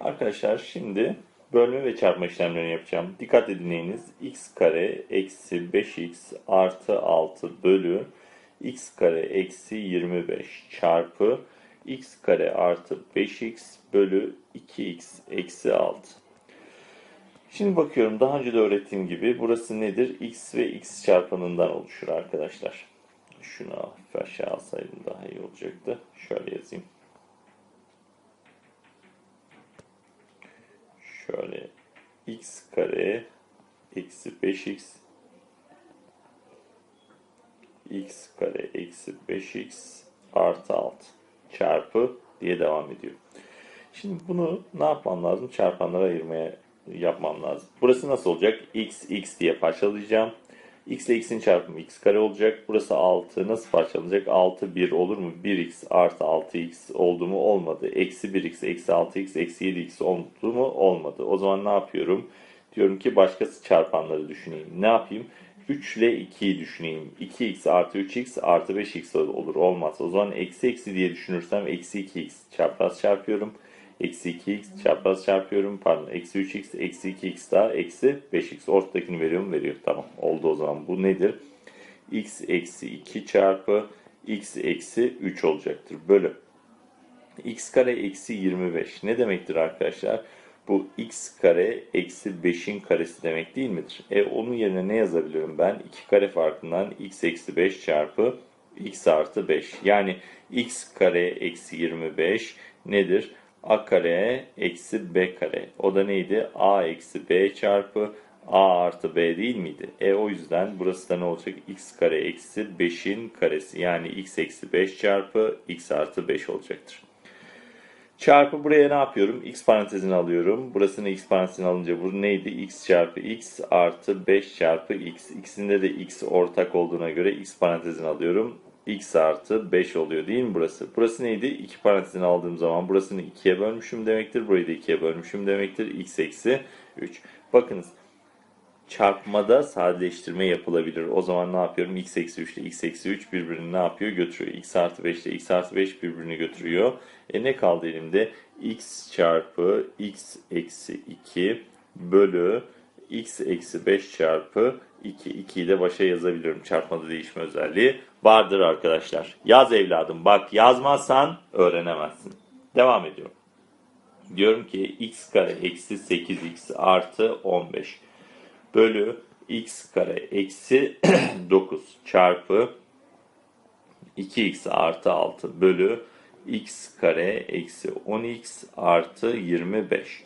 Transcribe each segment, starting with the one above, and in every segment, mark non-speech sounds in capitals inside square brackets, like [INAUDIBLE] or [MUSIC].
Arkadaşlar şimdi bölme ve çarpma işlemlerini yapacağım. Dikkat dinleyiniz. x kare eksi 5x artı 6 bölü x kare eksi 25 çarpı x kare artı 5x bölü 2x eksi 6. Şimdi bakıyorum daha önce de öğrettiğim gibi burası nedir? x ve x çarpanından oluşur arkadaşlar. Şunu aşağı alsaydım daha iyi olacaktı. Şöyle yazayım. Şöyle x kare eksi 5x x kare eksi 5x artı 6 çarpı diye devam ediyor. Şimdi bunu ne yapmam lazım? Çarpanlara ayırmaya yapmam lazım. Burası nasıl olacak? x x diye parçalayacağım. X ile x'in çarpımı x kare olacak. Burası 6. Nasıl parçalanacak? 6 1 olur mu? 1x artı 6x oldu mu? Olmadı. Eksi 1x eksi 6x eksi 7x oldu mu? Olmadı. O zaman ne yapıyorum? Diyorum ki başkası çarpanları düşüneyim. Ne yapayım? 3 ile 2'yi düşüneyim. 2x artı 3x artı 5x olur. Olmaz. O zaman eksi eksi diye düşünürsem eksi 2x çapraz çarpıyorum. Eksi 2x çapraz çarpıyorum. Pardon. Eksi 3x eksi 2x daha eksi 5x. Ortadakini veriyorum. Veriyor. Tamam. Oldu o zaman. Bu nedir? x eksi 2 çarpı x eksi 3 olacaktır. Bölü. x kare eksi 25. Ne demektir arkadaşlar? Bu x kare eksi 5'in karesi demek değil midir? E onun yerine ne yazabilirim ben? 2 kare farkından x eksi 5 çarpı x artı 5. Yani x kare eksi 25 nedir? A kare eksi b kare. O da neydi? a eksi b çarpı a artı b değil miydi? E o yüzden burası da ne olacak? x kare eksi 5'in karesi. Yani x eksi 5 çarpı x artı 5 olacaktır. Çarpı buraya ne yapıyorum? X parantezini alıyorum. Burasını X parantezini alınca bu neydi? X çarpı X artı 5 çarpı X. İkisinde de X ortak olduğuna göre X parantezini alıyorum. X artı 5 oluyor değil mi burası? Burası neydi? 2 parantezini aldığım zaman burasını 2'ye bölmüşüm demektir. Burayı da 2'ye bölmüşüm demektir. X eksi 3. Bakınız çarpmada sadeleştirme yapılabilir. O zaman ne yapıyorum? x eksi 3 ile x eksi 3 birbirini ne yapıyor? Götürüyor. x artı 5 ile x artı 5 birbirini götürüyor. E ne kaldı elimde? x çarpı x eksi 2 bölü x eksi 5 çarpı 2. 2'yi de başa yazabiliyorum. Çarpmada değişme özelliği vardır arkadaşlar. Yaz evladım. Bak yazmazsan öğrenemezsin. Devam ediyorum. Diyorum ki x kare eksi 8x artı 15 bölü x kare eksi [CLEARS THROAT] 9 çarpı 2x artı 6 bölü x kare eksi 10x artı 25.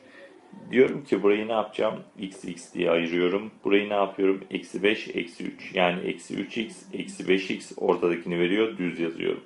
Diyorum ki burayı ne yapacağım? x x diye ayırıyorum. Burayı ne yapıyorum? Eksi 5 eksi 3. Yani eksi 3x eksi 5x ortadakini veriyor. Düz yazıyorum.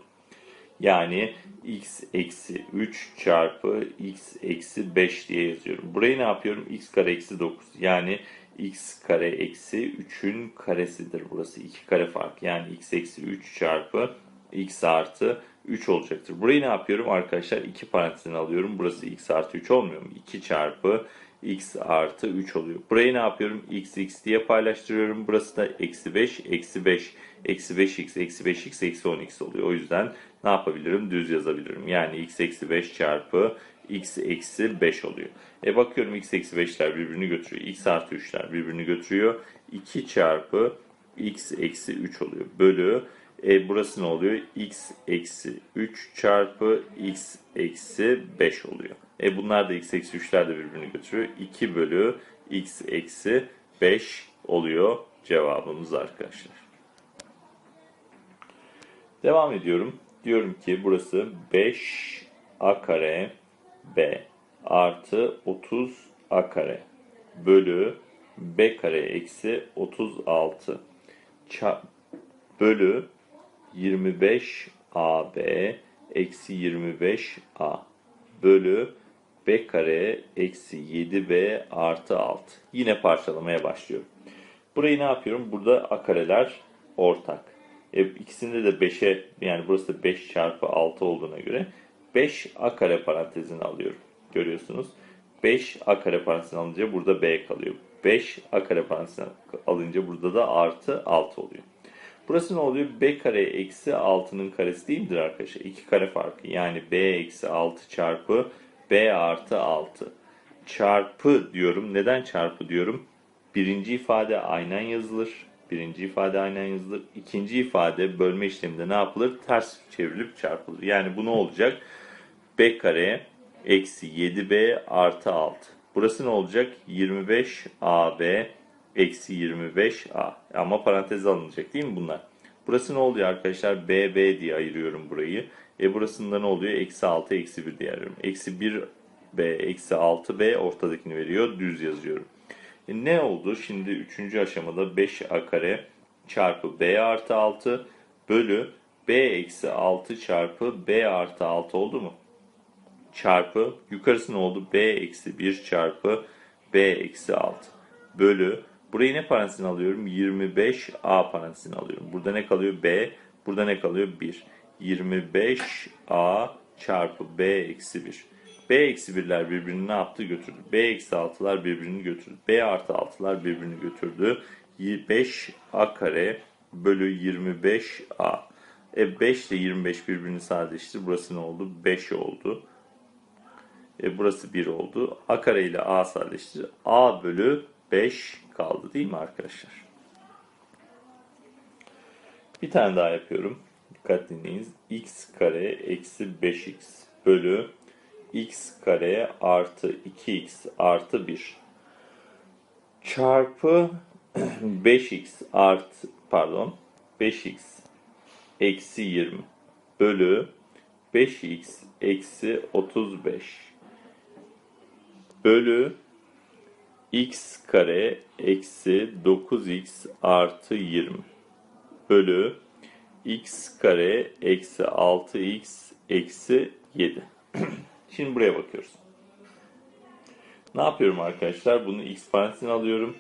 Yani x eksi 3 çarpı x eksi 5 diye yazıyorum. Burayı ne yapıyorum? x kare eksi 9. Yani x kare eksi 3'ün karesidir burası. 2 kare fark. Yani x eksi 3 çarpı x artı 3 olacaktır. Burayı ne yapıyorum arkadaşlar? 2 parantezini alıyorum. Burası x artı 3 olmuyor mu? 2 çarpı x artı 3 oluyor. Burayı ne yapıyorum? x x diye paylaştırıyorum. Burası da eksi 5 eksi 5 eksi 5x eksi 5x eksi 10x oluyor. O yüzden ne yapabilirim? Düz yazabilirim. Yani x eksi 5 çarpı x eksi 5 oluyor. E bakıyorum x eksi 5'ler birbirini götürüyor. x artı 3'ler birbirini götürüyor. 2 çarpı x eksi 3 oluyor. Bölü e burası ne oluyor? x eksi 3 çarpı x eksi 5 oluyor. E bunlar da x eksi 3'ler de birbirini götürüyor. 2 bölü x eksi 5 oluyor cevabımız arkadaşlar. Devam ediyorum. Diyorum ki burası 5 a kare b artı 30 a kare bölü b kare eksi 36 Ça bölü 25 ab eksi 25 a bölü b kare eksi 7b artı 6. Yine parçalamaya başlıyorum. Burayı ne yapıyorum? Burada a kareler ortak. E, ikisinde de 5'e yani burası da 5 çarpı 6 olduğuna göre 5 a kare parantezini alıyorum. Görüyorsunuz. 5 a kare parantezini alınca burada b kalıyor. 5 a kare parantezini alınca burada da artı 6 oluyor. Burası ne oluyor? b kare eksi 6'nın karesi değil midir arkadaşlar? 2 kare farkı. Yani b eksi 6 çarpı b artı 6 çarpı diyorum. Neden çarpı diyorum? Birinci ifade aynen yazılır. Birinci ifade aynen yazılır. İkinci ifade bölme işleminde ne yapılır? Ters çevrilip çarpılır. Yani bu ne olacak? b kare eksi 7b artı 6. Burası ne olacak? 25ab eksi 25a. Ama parantez alınacak değil mi bunlar? Burası ne oluyor arkadaşlar? bb diye ayırıyorum burayı. E burasında ne oluyor? Eksi 6 eksi 1 diye ayırıyorum. Eksi 1b eksi 6b ortadakini veriyor. Düz yazıyorum. E ne oldu? Şimdi üçüncü aşamada 5a kare çarpı b artı 6 bölü b eksi 6 çarpı b artı 6 oldu mu? Çarpı yukarısı ne oldu? b eksi 1 çarpı b eksi 6 bölü burayı ne parantezine alıyorum? 25a parantezine alıyorum. Burada ne kalıyor? b. Burada ne kalıyor? 1. 25a çarpı b eksi 1. b eksi 1'ler birbirini ne yaptı? Götürdü. b eksi 6'lar birbirini götürdü. b artı 6'lar birbirini götürdü. 5a kare bölü 25a. E 5 ile 25 birbirini sadeleştir. Burası ne oldu? 5 oldu. E burası 1 oldu. A kare ile A sadeleştir. A bölü 5 kaldı değil mi arkadaşlar? Bir tane daha yapıyorum. Dikkat dinleyiniz. x kare eksi 5x bölü x kare artı 2x artı 1 çarpı [CLEARS THROAT] 5x artı pardon 5x eksi 20 bölü 5x eksi 35 bölü x kare eksi 9x artı 20 bölü x kare eksi 6x eksi 7. [CLEARS THROAT] Şimdi buraya bakıyoruz. Ne yapıyorum arkadaşlar? Bunu x parantezine alıyorum.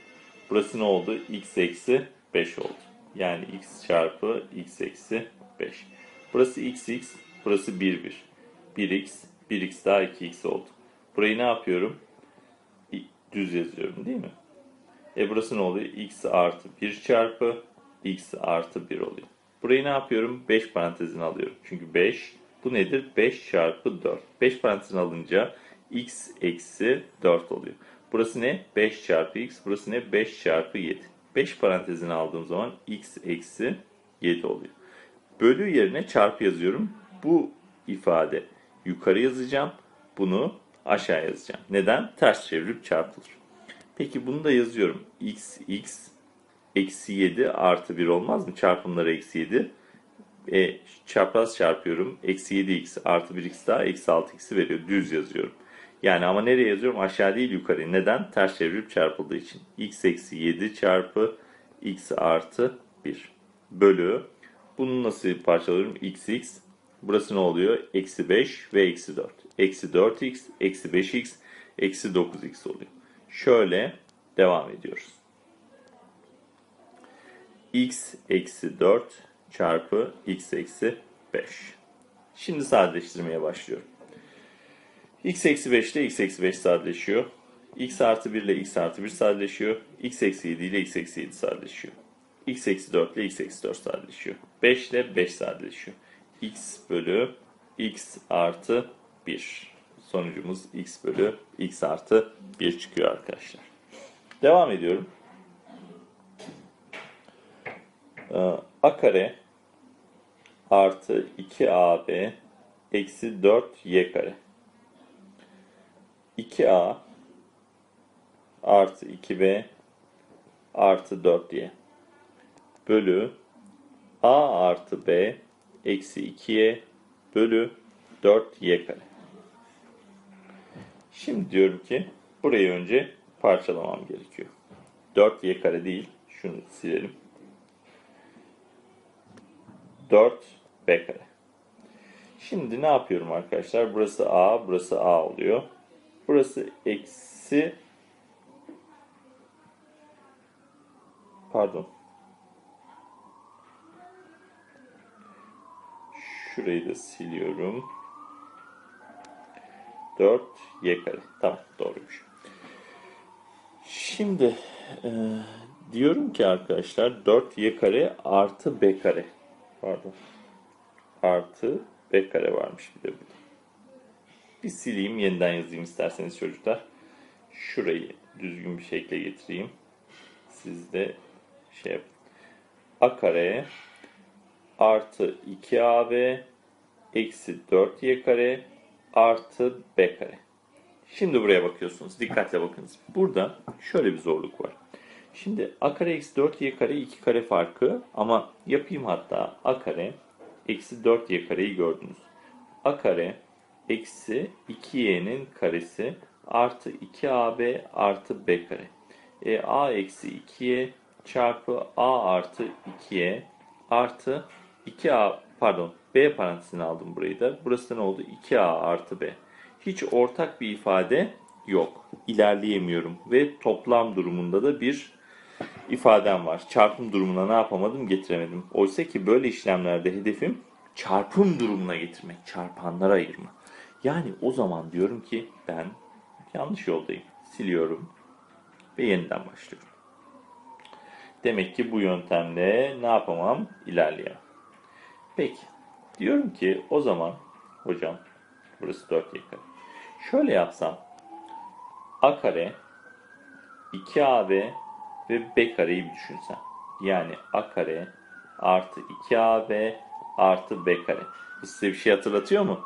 Burası ne oldu? x eksi 5 oldu. Yani x çarpı x eksi 5. Burası x x, burası 1 1. 1x, 1x daha 2x oldu. Burayı ne yapıyorum? Düz yazıyorum değil mi? E burası ne oluyor? x artı 1 çarpı x artı 1 oluyor. Burayı ne yapıyorum? 5 parantezine alıyorum. Çünkü 5 bu nedir? 5 çarpı 4. 5 parantezine alınca x eksi 4 oluyor. Burası ne? 5 çarpı x. Burası ne? 5 çarpı 7. 5 parantezine aldığım zaman x eksi 7 oluyor. Bölü yerine çarpı yazıyorum. Bu ifade yukarı yazacağım. Bunu aşağı yazacağım. Neden? Ters çevirip çarpılır. Peki bunu da yazıyorum. x, x eksi 7 artı 1 olmaz mı? Çarpımları eksi 7. E, çapraz çarpıyorum. Eksi 7x artı 1x daha eksi 6x'i veriyor. Düz yazıyorum. Yani ama nereye yazıyorum? Aşağı değil yukarı. Neden? Ters çevirip çarpıldığı için. x eksi 7 çarpı x artı 1 bölü. Bunu nasıl parçalıyorum? x x. Burası ne oluyor? Eksi 5 ve eksi 4. Eksi 4x, eksi 5x, eksi 9x oluyor. Şöyle devam ediyoruz. x eksi 4 çarpı x eksi 5. Şimdi sadeleştirmeye başlıyorum. x eksi 5 ile x eksi 5 sadeleşiyor. x artı 1 ile x artı 1 sadeleşiyor. x eksi 7 ile x eksi 7 sadeleşiyor. x eksi 4 ile x eksi 4 sadeleşiyor. 5 ile 5 sadeleşiyor. x bölü x artı 1. Sonucumuz x bölü x artı 1 çıkıyor arkadaşlar. Devam ediyorum. Ee, a kare artı 2ab eksi 4y kare. 2a artı 2b artı 4y bölü a artı b eksi 2y bölü 4y kare. Şimdi diyorum ki burayı önce parçalamam gerekiyor. 4y kare değil. Şunu silelim. 4 b kare. Şimdi ne yapıyorum arkadaşlar? Burası a, burası a oluyor. Burası eksi pardon. Şurayı da siliyorum. 4 y kare. Tamam doğruymuş. Şimdi e, diyorum ki arkadaşlar 4 y kare artı b kare. Pardon. Artı b kare varmış bir de burada. Bir sileyim yeniden yazayım isterseniz çocuklar. Şurayı düzgün bir şekilde getireyim. Siz de şey yapın. A kare artı 2AB eksi 4y kare artı b kare. Şimdi buraya bakıyorsunuz. Dikkatle bakınız. Burada şöyle bir zorluk var. Şimdi a kare eksi 4y kare 2 kare farkı ama yapayım hatta a kare eksi 4y kareyi gördünüz. a kare eksi 2y'nin karesi artı 2ab artı b kare. E, a eksi 2y çarpı a artı 2y artı 2a pardon b parantezine aldım burayı da. Burası ne oldu? 2a artı b. Hiç ortak bir ifade yok. İlerleyemiyorum ve toplam durumunda da bir ifadem var. Çarpım durumuna ne yapamadım? Getiremedim. Oysa ki böyle işlemlerde hedefim çarpım durumuna getirmek, çarpanlara ayırma. Yani o zaman diyorum ki ben yanlış yoldayım. Siliyorum ve yeniden başlıyorum. Demek ki bu yöntemle ne yapamam? İlerleyemem. Peki. Diyorum ki o zaman hocam burası 4 y kare. Şöyle yapsam a kare 2ab ve b kareyi bir düşünsem. Yani a kare artı 2ab artı b kare. Bu size bir şey hatırlatıyor mu?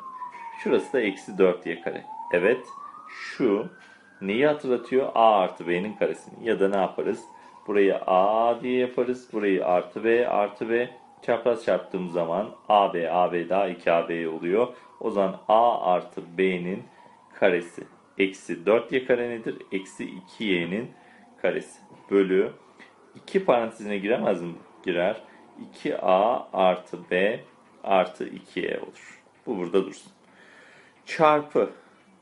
Şurası da eksi 4y kare. Evet şu neyi hatırlatıyor? a artı b'nin karesini. Ya da ne yaparız? Burayı a diye yaparız. Burayı artı b artı b çapraz çarptığım zaman AB, AB daha 2AB oluyor. O zaman A artı B'nin karesi eksi 4Y kare nedir? Eksi 2Y'nin karesi bölü 2 parantezine giremez mi? Girer. 2A artı B artı 2Y olur. Bu burada dursun. Çarpı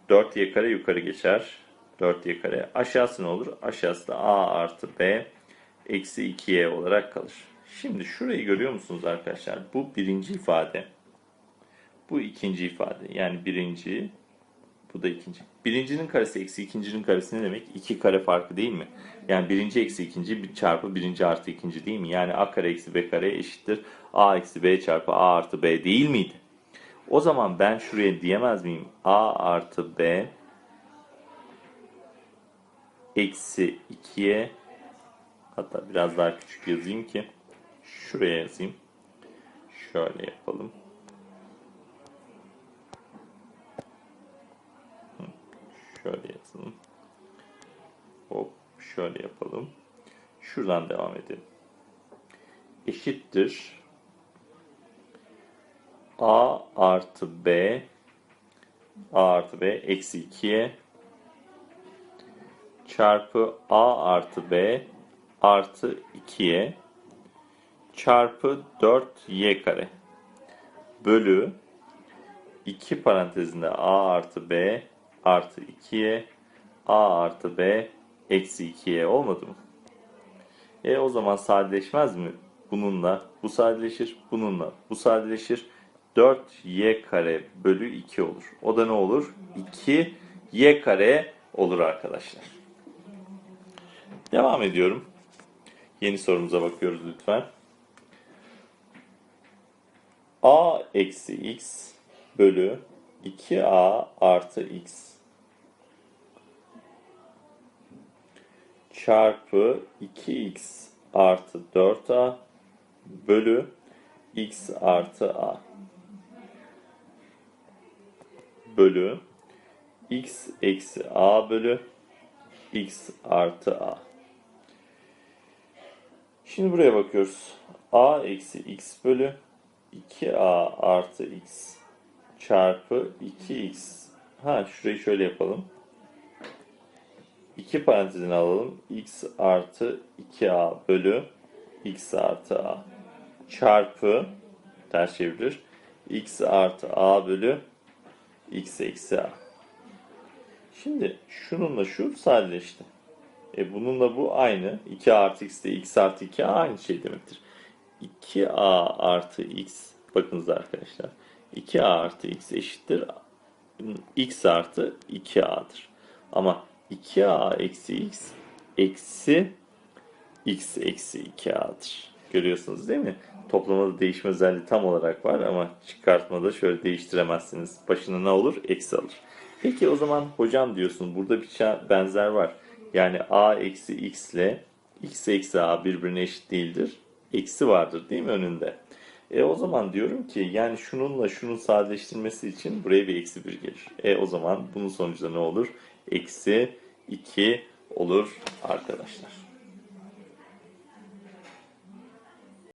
4Y kare yukarı geçer. 4Y kare aşağısı ne olur? Aşağısı da A artı B eksi 2Y olarak kalır. Şimdi şurayı görüyor musunuz arkadaşlar? Bu birinci ifade. Bu ikinci ifade. Yani birinci, bu da ikinci. Birincinin karesi eksi ikincinin karesi ne demek? İki kare farkı değil mi? Yani birinci eksi ikinci çarpı birinci artı ikinci değil mi? Yani a kare eksi b kare eşittir a eksi b çarpı a artı b değil miydi? O zaman ben şuraya diyemez miyim? a artı b eksi 2'ye hatta biraz daha küçük yazayım ki Şuraya yazayım. Şöyle yapalım. Şöyle yazalım. Hop şöyle yapalım. Şuradan devam edelim. Eşittir. A artı B A artı B eksi 2'ye çarpı A artı B artı 2'ye çarpı 4y kare bölü 2 parantezinde a artı b artı 2y a artı b eksi 2y olmadı mı? E o zaman sadeleşmez mi? Bununla bu sadeleşir, bununla bu sadeleşir. 4y kare bölü 2 olur. O da ne olur? 2y kare olur arkadaşlar. Devam ediyorum. Yeni sorumuza bakıyoruz lütfen a eksi x bölü 2a artı x çarpı 2x artı 4a bölü x artı a bölü x eksi a bölü x artı a. Şimdi buraya bakıyoruz. a eksi x bölü 2a artı x çarpı 2x. Ha şurayı şöyle yapalım. 2 parantezini alalım. x artı 2a bölü x artı a çarpı ters çevrilir. x artı a bölü x eksi a. Şimdi şununla şu sadeleşti. E bununla bu aynı. 2 artı x de x artı 2a aynı şey demektir. 2a artı x bakınız arkadaşlar 2a artı x eşittir x artı 2a'dır. Ama 2a eksi x eksi x eksi 2a'dır. Görüyorsunuz değil mi? Toplamada değişme özelliği tam olarak var ama çıkartmada şöyle değiştiremezsiniz. Başına ne olur? Eksi alır. Peki o zaman hocam diyorsun burada bir benzer var. Yani a eksi x ile x eksi a birbirine eşit değildir. Eksi vardır değil mi önünde? E o zaman diyorum ki yani şununla şunun sadeleştirmesi için buraya bir eksi 1 gelir. E o zaman bunun sonucu da ne olur? Eksi 2 olur arkadaşlar.